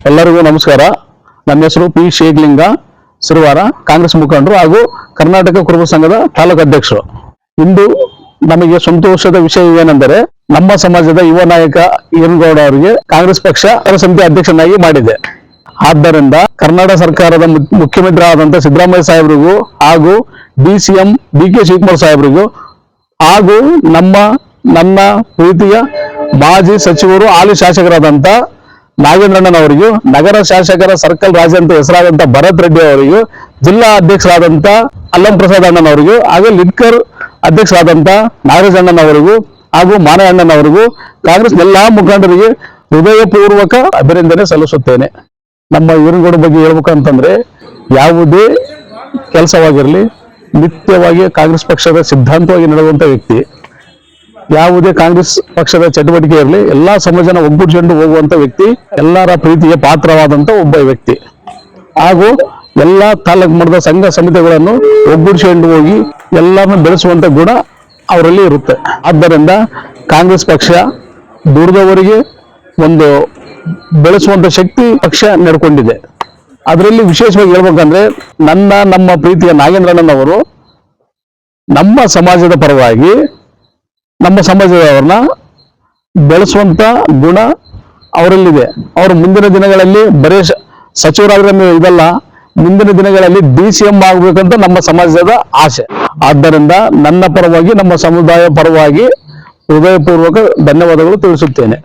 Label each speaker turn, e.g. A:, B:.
A: ಎಲ್ಲರಿಗೂ ನಮಸ್ಕಾರ. ನನ್ನ ಹೆಸರು ಪಿ ಶೇಗ್ಲಿಂಗ ಸಿರುವಾರ, ಕಾಂಗ್ರೆಸ್ ಮುಖಂಡರು ಹಾಗೂ ಕರ್ನಾಟಕ ಕುರುಬ ಸಂಘದ ತಾಲೂಕು ಅಧ್ಯಕ್ಷರು. ಇಂದು ನಮಗೆ ಸಂತೋಷದ ವಿಷಯ ಏನೆಂದರೆ, ನಮ್ಮ ಸಮಾಜದ ಯುವ ನಾಯಕ ಈರನಗೌಡ ಅವರಿಗೆ ಕಾಂಗ್ರೆಸ್ ಪಕ್ಷ ಸಮಿತಿ ಅಧ್ಯಕ್ಷನಾಗಿ ಮಾಡಿದೆ. ಆದ್ದರಿಂದ ಕರ್ನಾಟಕ ಸರ್ಕಾರದ ಮುಖ್ಯಮಂತ್ರಿ ಆದಂತ ಸಿದ್ದರಾಮಯ್ಯ ಸಾಹೇಬರಿಗೂ ಹಾಗೂ D C M D K Shivakumar ಸಾಹೇಬರಿಗೂ ಹಾಗೂ ನಮ್ಮ, ನನ್ನ ಪ್ರೀತಿಯ ಮಾಜಿ ಸಚಿವರು, ಹಾಲಿ ಶಾಸಕರಾದಂತ ನಾಗೇಂದ್ರಣ್ಣನವರಿಗೂ ನಗರ ಶಾಸಕರ ಸರ್ಕಲ್ ರಾಜ ಅಂತ ಹೆಸರಾದಂತ ಭರತ್ ರೆಡ್ಡಿ ಅವರಿಗೂ, ಜಿಲ್ಲಾ ಅಧ್ಯಕ್ಷರಾದಂತ ಅಲ್ಲಂ ಪ್ರಸಾದ್ ಅಣ್ಣನವರಿಗೂ ಹಾಗೂ ಲಿಡ್ಕರ್ ಅಧ್ಯಕ್ಷರಾದಂತ ನಾಗರಾಜ್ ಅಣ್ಣನವರಿಗೂ ಹಾಗೂ ಮಾನ ಅಣ್ಣನವರಿಗೂ ಕಾಂಗ್ರೆಸ್ ಎಲ್ಲಾ ಮುಖಂಡರಿಗೆ ಹೃದಯಪೂರ್ವಕ ಅಭಿನಂದನೆ ಸಲ್ಲಿಸುತ್ತೇನೆ. ನಮ್ಮ ಇವರುಗಳ ಬಗ್ಗೆ ಹೇಳ್ಬೇಕಂತಂದ್ರೆ, ಯಾವುದೇ ಕೆಲಸವಾಗಿರಲಿ, ನಿತ್ಯವಾಗಿ ಕಾಂಗ್ರೆಸ್ ಪಕ್ಷದ ಸಿದ್ಧಾಂತವಾಗಿ ನಡೆಯುವಂತ ವ್ಯಕ್ತಿ ಯಾವುದೇ ಕಾಂಗ್ರೆಸ್ ಪಕ್ಷದ ಚಟುವಟಿಕೆ ಇರಲಿ, ಎಲ್ಲಾ ಸಮಾಜನ ಒಗ್ಗೂಡಿಸಿಕೊಂಡು ಹೋಗುವಂತ ವ್ಯಕ್ತಿ, ಎಲ್ಲರ ಪ್ರೀತಿಗೆ ಪಾತ್ರವಾದಂತ ಒಬ್ಬ ವ್ಯಕ್ತಿ. ಹಾಗೂ ಎಲ್ಲಾ ತಾಲೂಕು ಮಟ್ಟದ ಸಂಘ ಸಮಿತಿಗಳನ್ನು ಒಗ್ಗೂಡಿಸಿಕೊಂಡು ಹೋಗಿ ಎಲ್ಲರನ್ನು ಬೆಳೆಸುವಂತ ಗುಣ ಅವರಲ್ಲಿ ಇರುತ್ತೆ. ಆದ್ದರಿಂದ ಕಾಂಗ್ರೆಸ್ ಪಕ್ಷ ದೂರದವರಿಗೆ ಒಂದು ಬೆಳೆಸುವಂತ ಶಕ್ತಿ ಪಕ್ಷ ನಡ್ಕೊಂಡಿದೆ. ಅದರಲ್ಲಿ ವಿಶೇಷವಾಗಿ ಹೇಳ್ಬೇಕಂದ್ರೆ, ನನ್ನ, ನಮ್ಮ ಪ್ರೀತಿಯ ನಾಗೇಂದ್ರಣ್ಣನವರು ನಮ್ಮ ಸಮಾಜದ ಪರವಾಗಿ ನಮ್ಮ ಸಮಾಜದವ್ರನ್ನ ಬೆಳೆಸುವಂತ ಗುಣ ಅವರಲ್ಲಿದೆ. ಅವರು ಮುಂದಿನ ದಿನಗಳಲ್ಲಿ ಬರೇ ಸಚಿವರಾದ್ರೆ ಇದಲ್ಲ, ಮುಂದಿನ ದಿನಗಳಲ್ಲಿ ಡಿ ಸಿ ಎಂ ಆಗ್ಬೇಕಂತ ನಮ್ಮ ಸಮಾಜದ ಆಸೆ. ಆದ್ದರಿಂದ ನನ್ನ ಪರವಾಗಿ, ನಮ್ಮ ಸಮುದಾಯ ಪರವಾಗಿ ಹೃದಯಪೂರ್ವಕ ಧನ್ಯವಾದಗಳು ತಿಳಿಸುತ್ತೇನೆ.